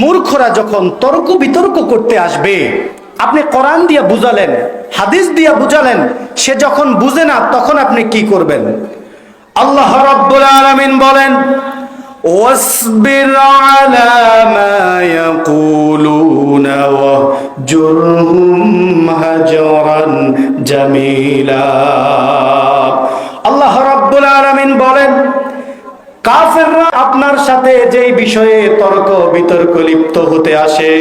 মূর্খরা যখন তর্ক বিতর্ক করতে আসবে আপনি কোরআন দিয়ে বুঝালেন হাদিস দিয়ে বুঝালেন সে যখন বুঝে না তখন আপনি কি করবেন আল্লাহ রাব্বুল আলামিন বলেন واصبر على ما يقولون واهجرهم هجرا جميلا আল্লাহ রাব্বুল আলামিন বলেন কাফেররা আপনার সাথে যেই বিষয়ে তর্ক বিতর্ক লিপ্ত হতে আসে,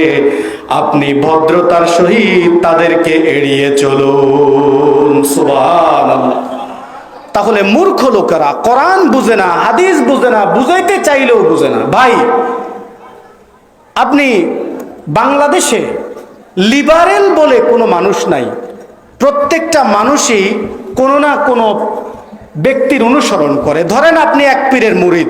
আপনি ভদ্রতার সহিত তাদেরকে এড়িয়ে চলুন। তাহলে মূর্খ লোকেরা কোরআন বুঝে না, হাদিস বুঝে না, বুঝাইতে চাইলেও বুঝে না। ভাই, আপনি বাংলাদেশে লিবারেল বলে কোনো মানুষ নাই। প্রত্যেকটা মানুষই কোনো না কোনো ব্যক্তির অনুসরণ করে। ধরেন আপনি এক পীরের মুরিদ।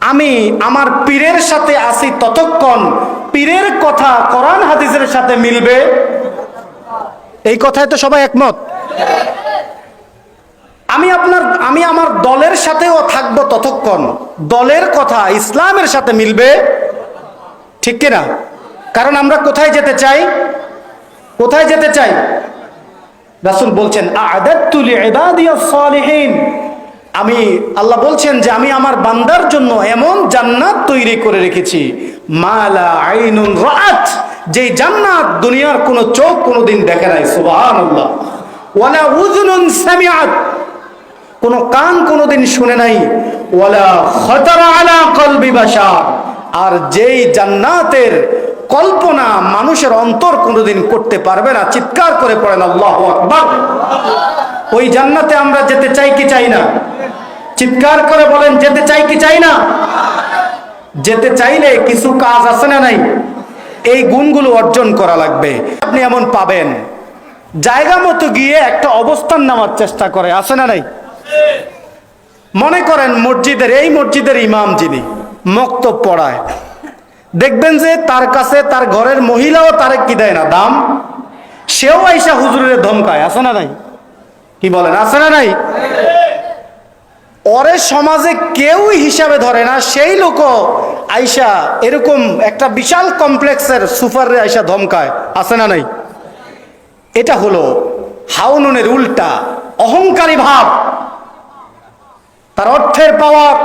আমি আমার পীরের সাথে আসি ততক্ষণ পীরের কথা কোরআন হাদিসের সাথে মিলবে? এই কথায় তো সবাই একমত। আমি আপনার, আমি আমার দলের সাথেও থাকব ততক্ষণ। দলের কথা ইসলামের সাথে মিলবে? ঠিক কিনা? কারণ আমরা কোথায় যেতে চাই? কোথায় যেতে চাই? রাসুল বলছেন আমি, আল্লাহ বলছেন যে, আমি আমার বান্দার জন্য এমন জান্নাত তৈরি করে রেখেছি। মালা রাত যেই জান্নাত দুনিয়ার কোনো চোখ কোনোদিন দেখে নাই ওয়ালা উযুনুন সামিআত। কোনো কান কোনোদিন শুনে নাই। ওয়ালা খতরা আলা কলবি আর যেই জান্নাতের কল্পনা মানুষের অন্তর কোনোদিন করতে পারবে না। চিৎকার করে পড়েন, আল্লাহ আকবার। ওই জান্নাতে আমরা যেতে চাই কি চাই না? চিৎকার করে বলেন, যেতে চাই কি চাই না? যেতে চাইলে কিছু কাজ আছে না নাই? এই গুণগুলো অর্জন করা লাগবে। আপনি এমন পাবেন, জায়গা মতো গিয়ে একটা অবস্থান নেওয়ার চেষ্টা করে, আছে না নাই? মনে করেন মসজিদের, এই মসজিদের ইমাম যিনি, মক্তব পড়ায় দেখবেন যে তার কাছে, তার ঘরের মহিলাও তারে কি দেয় না? দাম? সেও আইসা হুজুরের ধমকায়, আছে না নাই? কি বলেন, আছে না নাই? ওরে সমাজে কেউ হিসাবে ধরে না, সেই লোক আইসা এরকম একটা বিশাল কমপ্লেক্সের সুপারে আইসা ধমকায়, আছে না নাই? এটা হলো হাউনুনের উল্টা, অহংকারী ভাব। তার অর্থের পাওয়ার,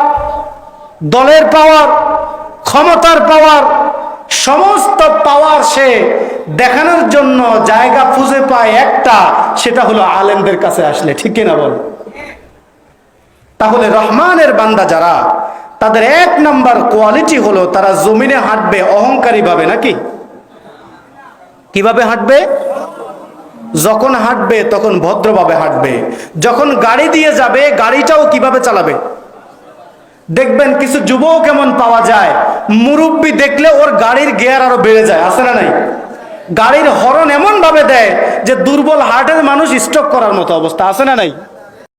দলের পাওয়ার ক্ষমতার পাওয়ার, সমস্ত পাওয়ার সে দেখানোর জন্য জায়গা খুঁজে পায় একটা, সেটা হলো আলেমদের কাছে আসলে, ঠিক কিনা বল? তাহলে রহমানের বান্দা যারা, তাদের এক নাম্বার কোয়ালিটি হলো তারা জমিনে হাঁটবে অহংকারী ভাবে, নাকি? কীভাবে হাঁটবে? যখন হাঁটবে তখন ভদ্রভাবে হাঁটবে। যখন গাড়ি দিয়ে যাবে, গাড়িটাও কীভাবে চালাবে? দেখবেন কিছু যুবক কেমন পাওয়া যায় মুরব্বী দেখলে ওর গাড়ির গিয়ার আরও বেড়ে যায়, আছে না নাই? গাড়ির হরন এমন ভাবে দেয় যে দুর্বল হার্টের মানুষ স্ট্রোক করার মতো অবস্থা, আছে না নাই?